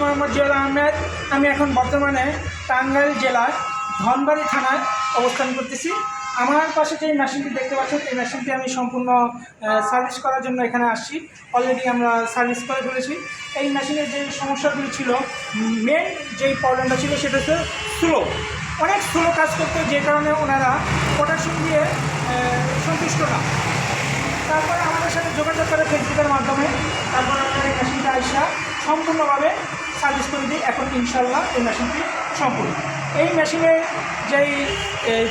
মোহাম্মদ জিয়াউল আহমেদ। আমি এখন বর্তমানে টাঙ্গাইল জেলার ধনবাড়ি থানায় অবস্থান করতেছি। আমার পাশে যে মেশিনটি দেখতে পাচ্ছেন, এই মেশিনটি আমি সম্পূর্ণ সার্ভিস করার জন্য এখানে আসছি। অলরেডি আমরা সার্ভিস করে ফেলেছি। এই মেশিনের যে সমস্যাগুলি ছিল মেন যেই প্রবলেমটা ছিল সেটা হচ্ছে স্লো অনেক স্লো কাজ করতো, যে কারণে ওনারা প্রোডাকশন দিয়ে সন্তুষ্ট না। তারপরে আমাদের সাথে যোগাযোগ করে ফেসবুকের মাধ্যমে। তারপর আমরা এই মেশিনটা আইসা সম্পূর্ণভাবে সার্ভিস করে দিই। এখন ইনশাল্লাহ এই মেশিনটি সম্পূর্ণ। এই মেশিনে যেই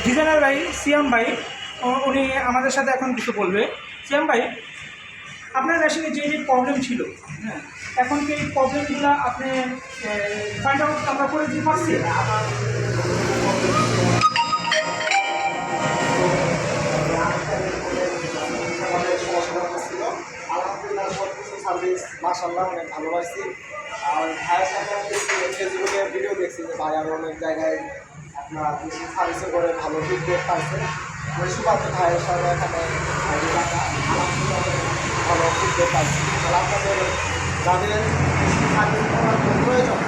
ডিজাইনার ভাই সিয়াম ভাই উনি আমাদের সাথে এখন কিছু বলবে। সিয়াম ভাই, আপনার মেশিনে যে যে প্রবলেম ছিল হ্যাঁ এখন কি এই প্রবলেমগুলো আপনি ফাইন্ড আউট আমরা করে দিতে পারছি? মাসাল্লাহ অনেক ভালোবাসি আর ভাইয়ের সাথে আমি ফেসবুকে ভিডিও দেখছি যে ভাই আরও অনেক জায়গায় আপনার কিছু সার্ভিসে করে ভালো ফিডব্যাক পাইছে। ওই সুপাতে ভাইয়ের সাথে এখানে ভালো ফিডব্যাক পাইছি। আর আপনাদের যাদের সার্ভিস করার প্রয়োজন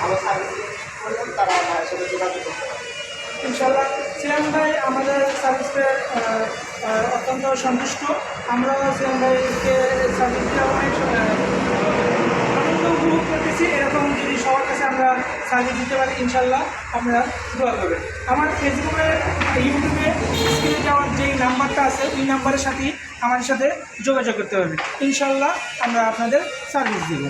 ভালো সার্ভিস প্রয়োজন তারা ভাইয়ের সাথে যোগাযোগ করতে পারে ইনশাল্লাহ সিয়াম ভাই আমাদের সার্ভিসে অত্যন্ত সন্তুষ্ট। আমরা সিয়াম ভাইকে সার্ভিসটা অনেক উপভোগ করতেছি। এরকম যদি সবার কাছে আমরা সার্ভিস দিতে পারি, ইনশাল্লাহ আমরা দোয়া করবেন আমার ফেসবুকে ইউটিউবে স্ক্রিনে যাওয়ার যেই নাম্বারটা আছে, ওই নাম্বারের সাথেই আমাদের সাথে যোগাযোগ করতে পারবেন। ইনশাল্লাহ আমরা আপনাদের সার্ভিস দেবো।